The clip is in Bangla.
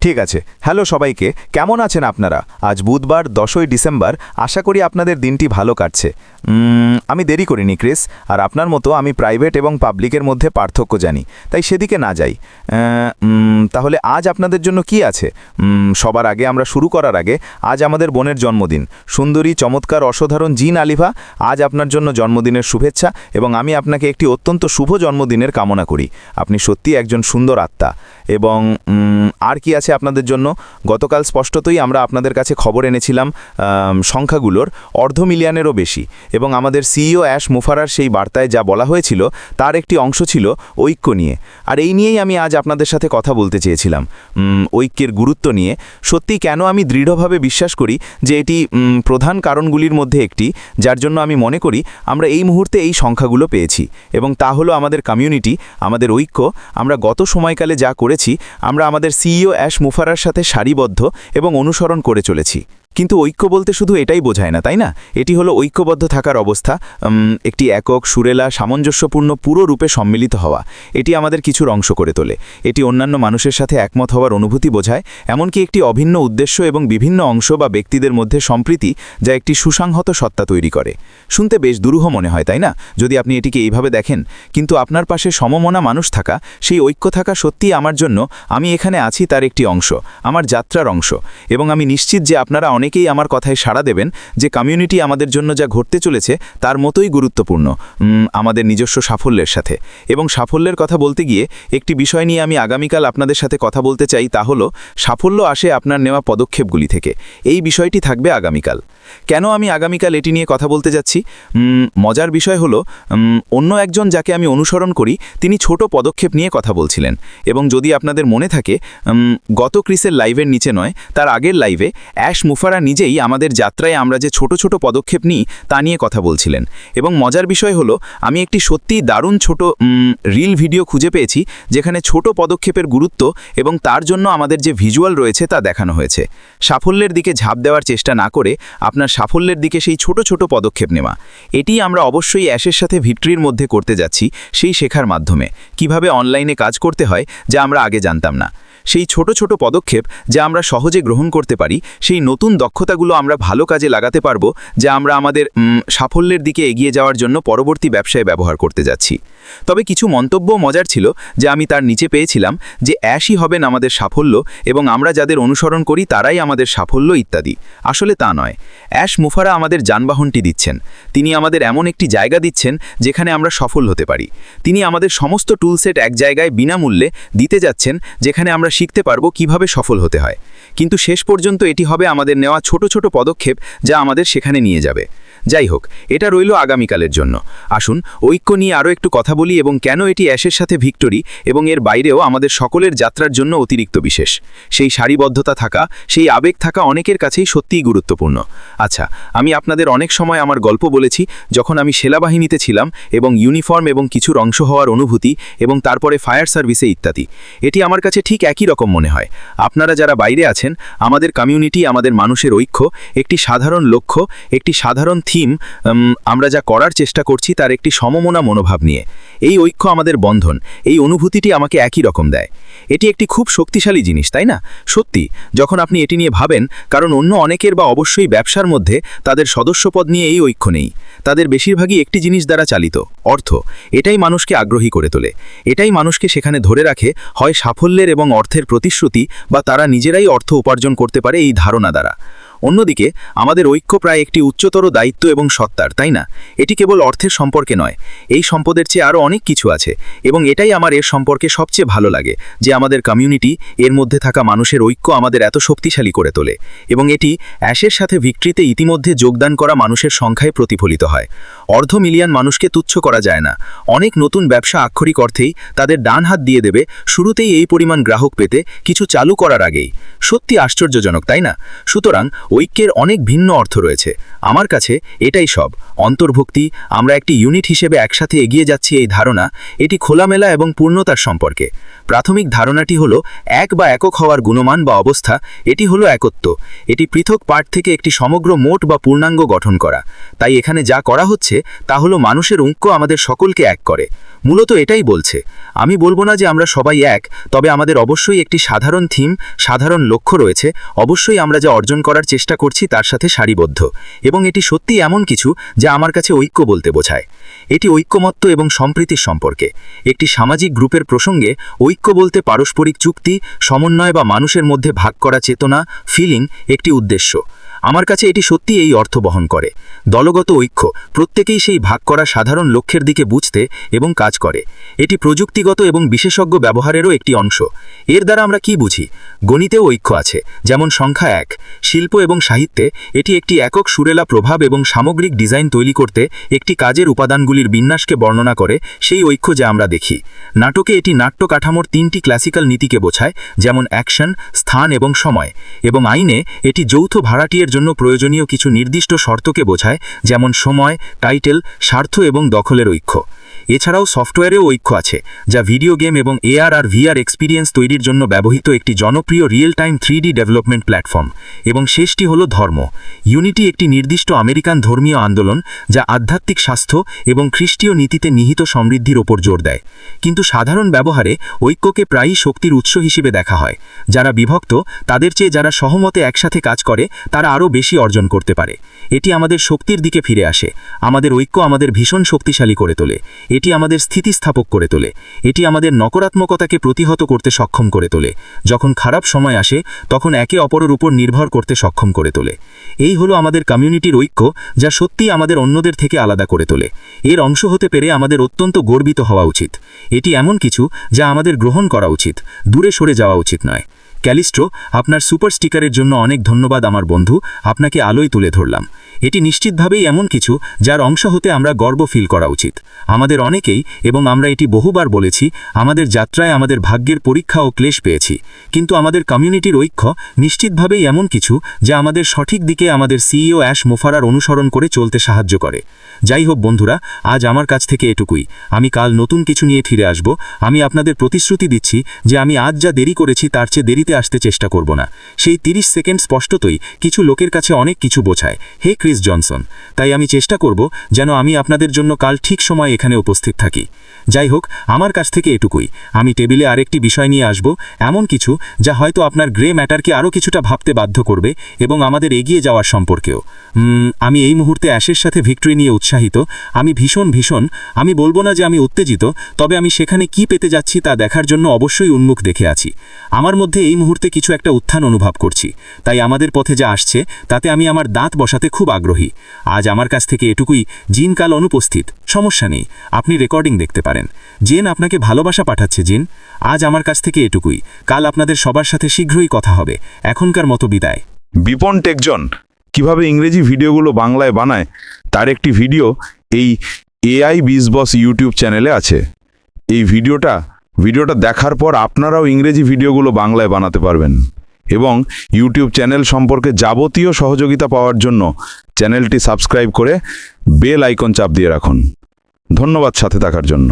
ঠিক আছে। হ্যালো সবাইকে, কেমন আছেন আপনারা? আজ বুধবার, দশই ডিসেম্বর। আশা করি আপনাদের দিনটি ভালো কাটছে। আমি দেরি করিনি, ক্রিস। আর আপনার মতো আমি প্রাইভেট এবং পাবলিকের মধ্যে পার্থক্য জানি। তাই সেদিকে না যাই। তাহলে আজ আপনাদের জন্য কি আছে? সবার আগে আমরা শুরু করার আগে, আজ আমাদের বোনের জন্মদিন। সুন্দরী, চমৎকার, অসাধারণ জিন আলিভা, আজ আপনার জন্য জন্মদিনের শুভেচ্ছা এবং আমি আপনাকে একটি অত্যন্ত শুভ জন্মদিনের কামনা করি। আপনি সত্যি একজন সুন্দর আত্মা। এবং আর কি আছে আপনাদের জন্য। গতকাল স্পষ্টতই আমরা আপনাদের কাছে খবর এনেছিলাম সংখ্যাগুলোর, অর্ধ মিলিয়নেরও বেশি। এবং আমাদের সিইও অ্যাশ মুফারার সেই বার্তায় যা বলা হয়েছিল, তার একটি অংশ ছিল ঐক্য নিয়ে। আর এই নিয়েই আমি আজ আপনাদের সাথে কথা বলতে চেয়েছিলাম। ঐক্যের গুরুত্ব নিয়ে। সত্যি কেন আমি দৃঢ়ভাবে বিশ্বাস করি যে এটি প্রধান কারণগুলির মধ্যে একটি, যার জন্য আমি মনে করি আমরা এই মুহূর্তে এই সংখ্যাগুলো পেয়েছি। এবং তা হলো আমাদের কমিউনিটি আমাদের ঐক্য। আমরা গত সময়কালে যা করেছি, আমরা আমাদের সিইও অ্যাশ মুফারার সাথে সারিবদ্ধ এবং অনুসরণ করে চলেছি। কিন্তু ঐক্য বলতে শুধু এটাই বোঝায় না, তাই না? এটি হলো ঐক্যবদ্ধ থাকার অবস্থা একটি একক, সুরেলা, সামঞ্জস্যপূর্ণ, পুরো রূপে সম্মিলিত হওয়া। এটি আমাদের কিছুর অংশ করে তোলে। এটি অন্যান্য মানুষের সাথে একমত হওয়ার অনুভূতি বোঝায়, এমনকি একটি অভিন্ন উদ্দেশ্য এবং বিভিন্ন অংশ বা ব্যক্তিদের মধ্যে সম্প্রীতি যা একটি সুসংহত সত্তা তৈরি করে। শুনতে বেশ দুরূহ মনে হয়, তাই না? যদি আপনি এটিকে এইভাবে দেখেন, কিন্তু আপনার পাশে সমমনা মানুষ থাকা, সেই ঐক্য থাকা সত্যিই আমার জন্য, আমি এখানে আছি তার একটি অংশ, আমার যাত্রার অংশ, এবং আমি নিশ্চিত যে আপনারা অনেকেই আমার কথায় সাড়া দেবেন যে কমিউনিটি আমাদের জন্য যা ঘটতে চলেছে তার মতোই গুরুত্বপূর্ণ আমাদের নিজস্ব সাফল্যের সাথে। এবং সাফল্যের কথা বলতে গিয়ে একটি বিষয় নিয়ে আমি আগামীকাল আপনাদের সাথে কথা বলতে চাই তা হলো, সাফল্য আসে আপনার নেওয়া পদক্ষেপগুলি থেকে। এই বিষয়টি থাকবে আগামীকাল। কেন আমি আগামীকাল এটি নিয়ে কথা বলতে যাচ্ছি? মজার বিষয় হলো অন্য একজন যাকে আমি অনুসরণ করি, তিনি ছোট পদক্ষেপ নিয়ে কথা বলছিলেন। এবং যদি আপনাদের মনে থাকে গত ক্রিসের লাইভের নিচে নয়, তার আগের লাইভে অ্যাশ মুফারা নিজেই আমাদের যাত্রায় আমরা যে ছোট ছোট পদক্ষেপ নিই, তা নিয়ে কথা বলছিলেন। এবং মজার বিষয় হলো, আমি একটি সত্যিই দারুণ ছোট রিল ভিডিও খুঁজে পেয়েছি, যেখানে ছোট পদক্ষেপের গুরুত্ব এবং তার জন্য আমাদের যে ভিজুয়াল রয়েছে তা দেখানো হয়েছে। সাফল্যের দিকে ঝাঁপ দেওয়ার চেষ্টা না করে, আপনার সাফল্যের দিকে সেই ছোট ছোট পদক্ষেপ নেওয়া। এটি আমরা অবশ্যই অ্যাশের সাথে ভিক্টরির মধ্যে করতে যাচ্ছি সেই শেখার মাধ্যমে। কীভাবে অনলাইনে কাজ করতে হয়, যা আমরা আগে জানতাম না। সেই ছোট ছোট পদক্ষেপ, যা আমরা সহজে গ্রহণ করতে পারি, সেই নতুন দক্ষতাগুলো আমরা ভালো কাজে লাগাতে পারব, যা আমরা আমাদের সাফল্যের দিকে এগিয়ে যাওয়ার জন্য পরবর্তী ব্যবসায় ব্যবহার করতে যাচ্ছি। তবে কিছু মন্তব্য মজার ছিল যে আমি তার নিচে পেয়েছিলাম যে অ্যাশই হবেন আমাদের সাফল্য এবং আমরা যাদের অনুসরণ করি তারাই আমাদের সাফল্য ইত্যাদি। আসলে তা নয়। অ্যাশ মুফারা আমাদের যানবাহনটি দিচ্ছেন। তিনি আমাদের এমন একটি জায়গা দিচ্ছেন যেখানে আমরা সফল হতে পারি। তিনি আমাদের সমস্ত টুলসেট এক জায়গায় বিনামূল্যে দিতে যাচ্ছেন যেখানে আমরা শিখতে পারব কীভাবে সফল হতে হয়। কিন্তু শেষ পর্যন্ত এটি হবে আমাদের নেওয়া ছোট ছোট পদক্ষেপ যা আমাদের সেখানে নিয়ে যাবে। যাই হোক, এটা রইল আগামীকালের জন্য। আসুন, ঐক্য নিয়ে আরও একটু কথা বলি এবং কেন এটি অ্যাশের সাথে ভিক্টোরি এবং এর বাইরেও আমাদের সকলের যাত্রার জন্য অতিরিক্ত বিশেষ। সেই সারিবদ্ধতা থাকা, সেই আবেগ থাকা অনেকের কাছেই সত্যিই গুরুত্বপূর্ণ। আচ্ছা আমি আপনাদের অনেক সময় আমার গল্প বলেছি, যখন আমি সেনাবাহিনীতে ছিলাম এবং ইউনিফর্ম এবং কিছুর অংশ হওয়ার অনুভূতি এবং তারপরে ফায়ার সার্ভিসে ইত্যাদি। এটি আমার কাছে ঠিক একই রকম মনে হয়। আপনারা যারা বাইরে আছেন, আমাদের কমিউনিটি, আমাদের মানুষের ঐক্য, একটি সাধারণ লক্ষ্য, একটি সাধারণ থিম আমরা যা করার চেষ্টা করছি তার একটি সমমনা মনোভাব নিয়ে। এই ঐক্য আমাদের বন্ধন, এই অনুভূতিটি আমাকে একই রকম দেয়। এটি একটি খুব শক্তিশালী জিনিস, তাই না? সত্যি, যখন আপনি এটি নিয়ে ভাবেন, কারণ অন্য অনেকের বা অবশ্যই ব্যবসার মধ্যে তাদের সদস্যপদ নিয়ে এই ঐক্য নেই। তাদের বেশিরভাগই একটি জিনিস দ্বারা চালিত, অর্থ। এটাই মানুষকে আগ্রহী করে তোলে। এটাই মানুষকে সেখানে ধরে রাখে, হয় সাফল্যের এবং অর্থের প্রতিশ্রুতি বা তারা নিজেরাই অর্থ উপার্জন করতে পারে এই ধারণা দ্বারা। অন্যদিকে, আমাদের ঐক্য প্রায় একটি উচ্চতর দায়িত্ব এবং সত্তার, তাই না? এটি কেবল অর্থের সম্পর্কে নয়, এই সম্পদের চেয়ে আরও অনেক কিছু আছে, এবং এটাই আমার এর সম্পর্কে সবচেয়ে ভালো লাগে, যে আমাদের কমিউনিটি এর মধ্যে থাকা মানুষের ঐক্য আমাদের এত শক্তিশালী করে তোলে, এবং এটি অ্যাশের সাথে ভিক্টরিতে ইতিমধ্যে যোগদান করা মানুষের সংখ্যায় প্রতিফলিত হয়। অর্ধ মিলিয়ন মানুষকে তুচ্ছ করা যায় না, অনেক নতুন ব্যবসা আক্ষরিক অর্থেই তাদের ডান হাত দিয়ে দেবে, শুরুতেই এই পরিমাণ গ্রাহক পেতে কিছু চালু করার আগেই। সত্যি আশ্চর্যজনক, তাই না? সুতরাং ঐক্যের অনেক ভিন্ন অর্থ রয়েছে। আমার কাছে এটাই সব। অন্তর্ভুক্তি, আমরা একটি ইউনিট হিসেবে একসাথে এগিয়ে যাচ্ছি এই ধারণা, এটি খোলামেলা এবং পূর্ণতার সম্পর্কে। প্রাথমিক ধারণাটি হলো, এক বা একক হওয়ার গুণমান বা অবস্থা, এটি হলো একত্ব। এটি পৃথক পার্ট থেকে একটি সমগ্র মোট বা পূর্ণাঙ্গ গঠন করা। তাই এখানে যা করা হচ্ছে, তা হলো মানুষের ঐক্য আমাদের সকলকে এক করে। মূলত এটাই বলছে। আমি বলব না যে আমরা সবাই এক, তবে আমাদের অবশ্যই একটি সাধারণ থিম, সাধারণ লক্ষ্য রয়েছে। অবশ্যই আমরা যা অর্জন করার চেষ্টা করছি তার সাথে সারিবদ্ধ, এবং এটি সত্যি এমন কিছু যা আমার কাছে ঐক্য বলতে বোঝায়। এটি ঐক্যমত্য এবং সম্প্রীতির সম্পর্কে, একটি সামাজিক গ্রুপের প্রসঙ্গে ঐক্য বলতে পারস্পরিক চুক্তি, সমন্বয় বা মানুষের মধ্যে ভাগ করা চেতনা ফিলিং একটি উদ্দেশ্য। আমার কাছে এটি সত্যি এই অর্থ বহন করে। দলগত ঐক্য, প্রত্যেকেই সেই ভাগ করা সাধারণ লক্ষ্যের দিকে বুঝতে এবং কাজ করে। এটি প্রযুক্তিগত এবং বিশেষজ্ঞ ব্যবহারেরও একটি অংশ। এর দ্বারা আমরা কি বুঝি? গণিতেও ঐক্য আছে, যেমন সংখ্যা এক। শিল্প এবং সাহিত্যে এটি একটি একক সুরেলা প্রভাব এবং সামগ্রিক ডিজাইন তৈরি করতে একটি কাজের উপাদানগুলির বিন্যাসকে বর্ণনা করে সেই ঐক্য যা আমরা দেখি। নাটকে এটি নাট্য কাঠামোর তিনটি ক্লাসিক্যাল নীতিকে বোঝায়, যেমন অ্যাকশন, স্থান এবং সময়। এবং আইনে এটি যৌথ ভাড়াটিয়ের জন্য প্রয়োজনীয় কিছু নির্দিষ্ট শর্তকে বোঝায় যেমন সময় টাইটেল স্বার্থ এবং দখলের ঐক্য। এছাড়াও সফটওয়্যারেও ঐক্য আছে, যা ভিডিও গেম এবং এআর আর ভিআর এক্সপিরিয়েন্স তৈরির জন্য ব্যবহৃত একটি জনপ্রিয় real time three development platform, এবং শেষটি হল ধর্ম। ইউনিটি একটি নির্দিষ্ট আমেরিকান ধর্মীয় আন্দোলন, যা আধ্যাত্মিক স্বাস্থ্য এবং খ্রিস্টীয় নীতিতে নিহিত সমৃদ্ধির ওপর জোর দেয়। কিন্তু সাধারণ ব্যবহারে ঐক্যকে প্রায়ই শক্তির উৎস হিসেবে দেখা হয়। যারা বিভক্ত, তাদের চেয়ে যারা সহমতে একসাথে কাজ করে, তারা আরও বেশি অর্জন করতে পারে। এটি আমাদের শক্তির দিকে ফিরে আসে, আমাদের ঐক্য আমাদের ভীষণ শক্তিশালী করে তোলে, এটি আমাদের স্থিতিস্থাপক করে তোলে, এটি আমাদের নকারাত্মকতাকে প্রতিহত করতে সক্ষম করে তোলে, যখন খারাপ সময় আসে, তখন একে অপরের উপর নির্ভর করতে সক্ষম করে তোলে। এই হলো আমাদের কমিউনিটির ঐক্য, যা সত্যিই আমাদের অন্যদের থেকে আলাদা করে তোলে। এর অংশ হতে পেরে আমাদের অত্যন্ত গর্বিত হওয়া উচিত। এটি এমন কিছু, যা আমাদের গ্রহণ করা উচিত, দূরে সরে যাওয়া উচিত নয়। ক্যালিস্ট্রো আপনার সুপার স্টিকারের জন্য অনেক ধন্যবাদ আমার বন্ধু, আপনাকে আলোয় তুলে ধরলাম। এটি নিশ্চিতভাবেই এমন কিছু যার অংশ হতে আমরা গর্ব ফিল করা উচিত। আমাদের অনেকেই, এবং আমরা এটি বহুবার বলেছি, আমাদের যাত্রায় আমাদের ভাগ্যের পরীক্ষা ও ক্লেশ পেয়েছি। কিন্তু আমাদের কমিউনিটির ঐক্য নিশ্চিতভাবেই এমন কিছু যা আমাদের সঠিক দিকে আমাদের সিইও অ্যাশ মোফারার অনুসরণ করে চলতে সাহায্য করে। যাই হোক বন্ধুরা, আজ আমার কাছ থেকে এটুকুই। আমি কাল নতুন কিছু নিয়ে ফিরে আসব। আমি আপনাদের প্রতিশ্রুতি দিচ্ছি যে আমি আজ যা দেরি করেছি তার চেয়ে দেরিতে আসতে চেষ্টা করব না। সেই 30 সেকেন্ড স্পষ্টতই কিছু লোকের কাছে অনেক কিছু বোঝায়। হে ক্রিস জনসন, তাই আমি চেষ্টা করব যেন আমি আপনাদের জন্য কাল ঠিক সময় এখানে উপস্থিত থাকি। যাই হোক, আমার কাছ থেকে এটুকুই। আমি টেবিলে আরেকটি বিষয় নিয়ে আসব, এমন কিছু যা হয়তো আপনার গ্রে ম্যাটারকে আরও কিছুটা ভাবতে বাধ্য করবে এবং আমাদের এগিয়ে যাওয়ার সম্পর্কেও। আমি এই মুহূর্তে অ্যাশের সাথে ভিক্টরি নিয়ে উৎসাহিত। আমি ভীষণ ভীষণ, আমি বলব না যে আমি উত্তেজিত, তবে আমি সেখানে কি পেতে যাচ্ছি তা দেখার জন্য অবশ্যই উন্মুখ দেখে আছি। আমার মধ্যে এই মুহূর্তে কিছু একটা উত্থান অনুভব করছি। তাই আমাদের পথে যা আসছে, তাতে আমি আমার দাঁত বসাতে খুব আগ্রহী। আজ আমার কাছ থেকে এটুকুই, জিন কাল অনুপস্থিত, সমস্যা নেই, আপনি রেকর্ডিং দেখতে পারেন। জেন আপনাকে ভালোবাসা পাঠাচ্ছে, জিন। আজ আমার কাছ থেকে এটুকুই, কাল আপনাদের সবার সাথে শীঘ্রই কথা হবে, এখনকার মতো বিদায়। বিপন টেকজন, কীভাবে ইংরেজি ভিডিওগুলো বাংলায় বানায়, তার একটি ভিডিও এই এআই বিজ বস ইউটিউব চ্যানেলে আছে। এই ভিডিওটা ভিডিওটা দেখার পর আপনারাও ইংরেজি ভিডিওগুলো বাংলায় বানাতে পারবেন। এবং ইউটিউব চ্যানেল সম্পর্কে যাবতীয় সহযোগিতা পাওয়ার জন্য চ্যানেলটি সাবস্ক্রাইব করে বেল আইকন চাপ দিয়ে রাখুন। ধন্যবাদ সাথে থাকার জন্য।